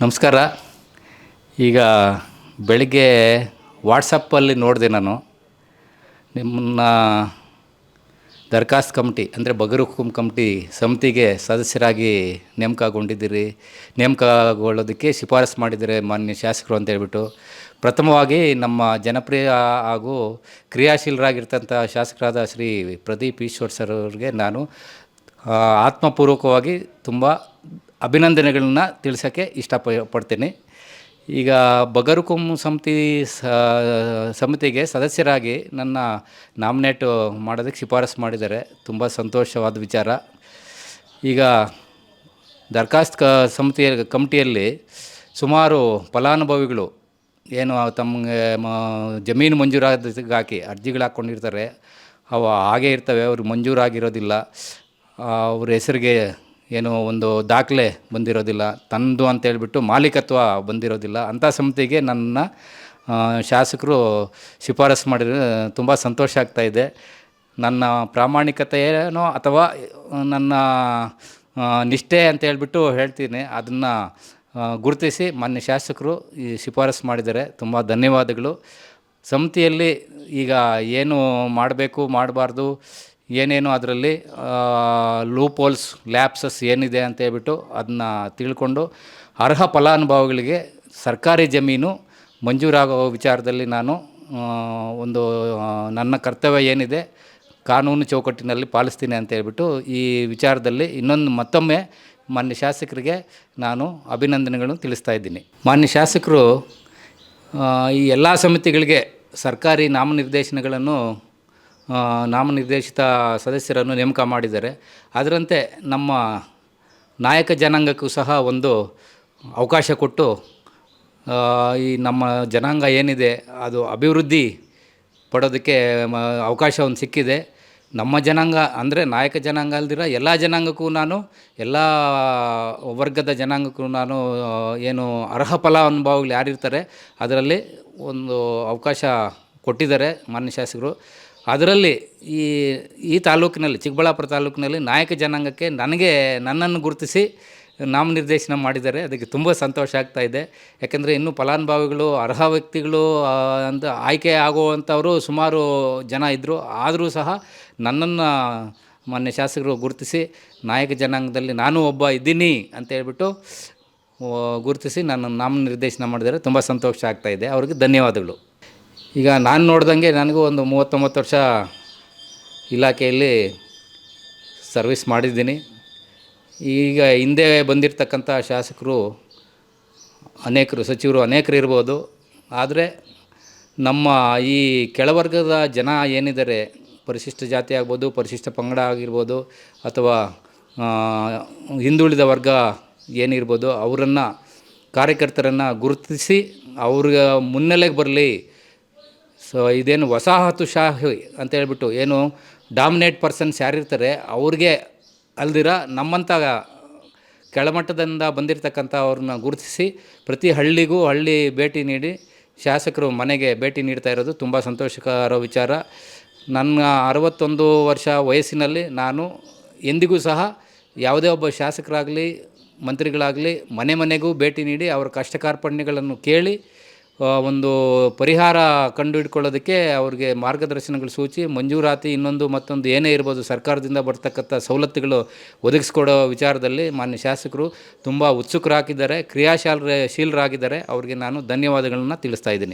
ನಮಸ್ಕಾರ. ಈಗ ಬೆಳಿಗ್ಗೆ ವಾಟ್ಸಪ್ಪಲ್ಲಿ ನೋಡಿದೆ ನಾನು. ನಿಮ್ಮನ್ನ ದರ್ಖಾಸ್ತ್ ಕಮಿಟಿ, ಅಂದರೆ ಬಗರುಕುಂ ಕಮಿಟಿ ಸಮಿತಿಗೆ ಸದಸ್ಯರಾಗಿ ನೇಮಕಗೊಂಡಿದ್ದೀರಿ. ನೇಮಕಗೊಳ್ಳೋದಕ್ಕೆ ಶಿಫಾರಸು ಮಾಡಿದರೆ ಮಾನ್ಯ ಶಾಸಕರು ಅಂತ ಹೇಳ್ಬಿಟ್ಟು. ಪ್ರಥಮವಾಗಿ ನಮ್ಮ ಜನಪ್ರಿಯ ಹಾಗೂ ಕ್ರಿಯಾಶೀಲರಾಗಿರ್ತಂಥ ಶಾಸಕರಾದ ಶ್ರೀ ಪ್ರದೀಪ್ ಈಶ್ವರ್ ಸರ್ ಅವ್ರಿಗೆ ನಾನು ಆತ್ಮಪೂರ್ವಕವಾಗಿ ತುಂಬ ಅಭಿನಂದನೆಗಳನ್ನ ತಿಳಿಸೋಕ್ಕೆ ಇಷ್ಟಪ ಪಡ್ತೀನಿ ಈಗ ಬಗರುಕುಂ ಸಮಿತಿ ಸಮಿತಿಗೆ ಸದಸ್ಯರಾಗಿ ನನ್ನ ನಾಮಿನೇಟ್ ಮಾಡೋದಕ್ಕೆ ಶಿಫಾರಸು ಮಾಡಿದ್ದಾರೆ. ತುಂಬ ಸಂತೋಷವಾದ ವಿಚಾರ. ಈಗ ದರ್ಖಾಸ್ತ್ ಕ, ಸಮಿತಿಯ ಕಮಿಟಿಯಲ್ಲಿ ಸುಮಾರು ಫಲಾನುಭವಿಗಳು ಏನು ತಮಗೆ ಜಮೀನು ಮಂಜೂರಾದಕ್ಕಾಕಿ ಅರ್ಜಿಗಳು ಹಾಕ್ಕೊಂಡಿರ್ತಾರೆ. ಅವು ಹಾಗೇ ಇರ್ತವೆ ಅವ್ರಿಗೆ ಮಂಜೂರಾಗಿರೋದಿಲ್ಲ. ಅವ್ರ ಹೆಸರಿಗೆ ಏನು ಒಂದು ದಾಖಲೆ ಬಂದಿರೋದಿಲ್ಲ, ತಂದು ಅಂತ ಹೇಳಿಬಿಟ್ಟು ಮಾಲೀಕತ್ವ ಬಂದಿರೋದಿಲ್ಲ, ಅಂಥ ಸಮಿತಿಗೆ ನನ್ನ ಶಾಸಕರು ಶಿಫಾರಸು ಮಾಡಿದ್ರೆ ತುಂಬ ಸಂತೋಷ ಆಗ್ತಾಯಿದೆ ನನ್ನ ಪ್ರಾಮಾಣಿಕತೆಯೇನೋ ಅಥವಾ ನನ್ನ ನಿಷ್ಠೆ ಅಂತ ಹೇಳಿಬಿಟ್ಟು ಹೇಳ್ತೀನಿ. ಅದನ್ನು ಗುರುತಿಸಿ ಮಾನ್ಯ ಶಾಸಕರು ಈ ಶಿಫಾರಸು ಮಾಡಿದ್ದಾರೆ. ತುಂಬ ಧನ್ಯವಾದಗಳು. ಸಮಿತಿಯಲ್ಲಿ ಈಗ ಏನು ಮಾಡಬೇಕು, ಮಾಡಬಾರ್ದು ಏನೇನು ಅದರಲ್ಲಿ ಲೂಪೋಲ್ಸ್ ಲ್ಯಾಪ್ಸಸ್ ಏನಿದೆ ಅಂತ ಹೇಳ್ಬಿಟ್ಟು ಅದನ್ನ ತಿಳ್ಕೊಂಡು ಅರ್ಹ ಫಲಾನುಭವಿಗಳಿಗೆ ಸರ್ಕಾರಿ ಜಮೀನು ಮಂಜೂರಾಗೋ ವಿಚಾರದಲ್ಲಿ ನಾನು ಒಂದು ನನ್ನ ಕರ್ತವ್ಯ ಏನಿದೆ ಕಾನೂನು ಚೌಕಟ್ಟಿನಲ್ಲಿ ಪಾಲಿಸ್ತೀನಿ ಅಂತ ಹೇಳ್ಬಿಟ್ಟು ಈ ವಿಚಾರದಲ್ಲಿ ಇನ್ನೊಂದು ಮತ್ತೊಮ್ಮೆ ಮಾನ್ಯ ಶಾಸಕರಿಗೆ ನಾನು ಅಭಿನಂದನೆಗಳನ್ನು ತಿಳಿಸ್ತಾ ಇದ್ದೀನಿ. ಮಾನ್ಯ ಶಾಸಕರು ಈ ಎಲ್ಲ ಸಮಿತಿಗಳಿಗೆ ಸರ್ಕಾರಿ ನಾಮನಿರ್ದೇಶನಗಳನ್ನು ನಾಮನಿರ್ದೇಶಿತ ಸದಸ್ಯರನ್ನು ನೇಮಕ ಮಾಡಿದ್ದಾರೆ. ಅದರಂತೆ ನಮ್ಮ ನಾಯಕ ಜನಾಂಗಕ್ಕೂ ಸಹ ಒಂದು ಅವಕಾಶ ಕೊಟ್ಟು ಈ ನಮ್ಮ ಜನಾಂಗ ಏನಿದೆ ಅದು ಅಭಿವೃದ್ಧಿ ಪಡೋದಕ್ಕೆ ಅವಕಾಶ ಒಂದು ಸಿಕ್ಕಿದೆ. ನಮ್ಮ ಜನಾಂಗ ಅಂದರೆ ನಾಯಕ ಜನಾಂಗ ಅಲ್ದಿರ ಎಲ್ಲ ಜನಾಂಗಕ್ಕೂ ನಾನು, ಎಲ್ಲ ವರ್ಗದ ಜನಾಂಗಕ್ಕೂ ನಾನು ಏನು ಅರ್ಹ ಫಲಾನುಭವಿಗಳು ಯಾರಿರ್ತಾರೆ, ಅದರಲ್ಲಿ ಒಂದು ಅವಕಾಶ ಕೊಟ್ಟಿದ್ದಾರೆ ಮಾನ್ಯ ಶಾಸಕರು. ಅದರಲ್ಲಿ ಈ ಈ ತಾಲೂಕಿನಲ್ಲಿ, ಚಿಕ್ಕಬಳ್ಳಾಪುರ ತಾಲೂಕಿನಲ್ಲಿ ನಾಯಕ ಜನಾಂಗಕ್ಕೆ ನನಗೆ ನನ್ನನ್ನು ಗುರುತಿಸಿ ನಾಮನಿರ್ದೇಶನ ಮಾಡಿದ್ದಾರೆ. ಅದಕ್ಕೆ ತುಂಬ ಸಂತೋಷ ಆಗ್ತಾ ಇದೆ. ಯಾಕೆಂದರೆ ಇನ್ನೂ ಫಲಾನುಭವಿಗಳು, ಅರ್ಹ ವ್ಯಕ್ತಿಗಳು ಅಂತ ಆಯ್ಕೆ ಆಗುವಂಥವರು ಸುಮಾರು ಜನ ಇದ್ದರು ಆದರೂ ಸಹ ನನ್ನನ್ನು ಮಾನ್ಯ ಶಾಸಕರು ಗುರುತಿಸಿ, ನಾಯಕ ಜನಾಂಗದಲ್ಲಿ ನಾನು ಒಬ್ಬ ಇದ್ದೀನಿ ಅಂತ ಹೇಳ್ಬಿಟ್ಟು ಗುರುತಿಸಿ ನನ್ನ ನಾಮನಿರ್ದೇಶನ ಮಾಡಿದರೆ ತುಂಬ ಸಂತೋಷ ಆಗ್ತಾ ಇದೆ. ಅವ್ರಿಗೆ ಧನ್ಯವಾದಗಳು. ಈಗ ನಾನು ನೋಡ್ದಂಗೆ ನನಗೂ ಒಂದು ಮೂವತ್ತೊಂಬತ್ತು ವರ್ಷ ಇಲಾಖೆಯಲ್ಲಿ ಸರ್ವಿಸ್ ಮಾಡಿದ್ದೀನಿ. ಈಗ ಹಿಂದೆ ಬಂದಿರತಕ್ಕಂಥ ಶಾಸಕರು ಅನೇಕರು, ಸಚಿವರು ಅನೇಕರು ಇರ್ಬೋದು. ಆದರೆ ನಮ್ಮ ಈ ಕೆಳವರ್ಗದ ಜನ ಏನಿದ್ದಾರೆ, ಪರಿಶಿಷ್ಟ ಜಾತಿ ಆಗ್ಬೋದು, ಪರಿಶಿಷ್ಟ ಪಂಗಡ ಆಗಿರ್ಬೋದು, ಅಥವಾ ಹಿಂದುಳಿದ ವರ್ಗ ಏನಿರ್ಬೋದು, ಅವರನ್ನು ಕಾರ್ಯಕರ್ತರನ್ನು ಗುರುತಿಸಿ ಅವ್ರಿಗೆ ಮುನ್ನೆಲೆಗೆ ಬರಲಿ ಸೊ ಇದೇನು ವಸಾಹತುಶಾಹಿ ಅಂತ ಹೇಳ್ಬಿಟ್ಟು ಏನು ಡಾಮಿನೇಟ್ ಪರ್ಸನ್ಸ್ ಯಾರಿರ್ತಾರೆ, ಅವ್ರಿಗೆ ಅಲ್ದಿರ ನಮ್ಮಂಥ ಕೆಳಮಟ್ಟದಿಂದ ಬಂದಿರತಕ್ಕಂಥ ಅವ್ರನ್ನ ಗುರುತಿಸಿ ಪ್ರತಿ ಹಳ್ಳಿಗೂ ಹಳ್ಳಿ ಭೇಟಿ ನೀಡಿ ಶಾಸಕರು ಮನೆಗೆ ಭೇಟಿ ನೀಡ್ತಾ ಇರೋದು ತುಂಬ ಸಂತೋಷಕರ ವಿಚಾರ. ನನ್ನ ಅರವತ್ತೊಂದು ವರ್ಷ ವಯಸ್ಸಿನಲ್ಲಿ ನಾನು ಎಂದಿಗೂ ಸಹ ಯಾವುದೇ ಒಬ್ಬ ಶಾಸಕರಾಗಲಿ, ಮಂತ್ರಿಗಳಾಗಲಿ ಮನೆ ಮನೆಗೂ ಭೇಟಿ ನೀಡಿ ಅವರ ಕಷ್ಟ ಕಾರ್ಪಣ್ಯಗಳನ್ನು ಕೇಳಿ ಒಂದು ಪರಿಹಾರ ಕಂಡುಹಿಡ್ಕೊಳ್ಳೋದಕ್ಕೆ ಅವ್ರಿಗೆ ಮಾರ್ಗದರ್ಶನಗಳು ಸೂಚಿ, ಮಂಜೂರಾತಿ ಇನ್ನೊಂದು ಮತ್ತೊಂದು ಏನೇ ಇರ್ಬೋದು ಸರ್ಕಾರದಿಂದ ಬರ್ತಕ್ಕಂಥ ಸವಲತ್ತುಗಳು ಒದಗಿಸ್ಕೊಡೋ ವಿಚಾರದಲ್ಲಿ ಮಾನ್ಯ ಶಾಸಕರು ತುಂಬ ಉತ್ಸುಕರಾಗಿದ್ದಾರೆ ಕ್ರಿಯಾಶಾಲ ಶೀಲರಾಗಿದ್ದಾರೆ. ಅವ್ರಿಗೆ ನಾನು ಧನ್ಯವಾದಗಳನ್ನು ತಿಳಿಸ್ತಾ ಇದ್ದೀನಿ.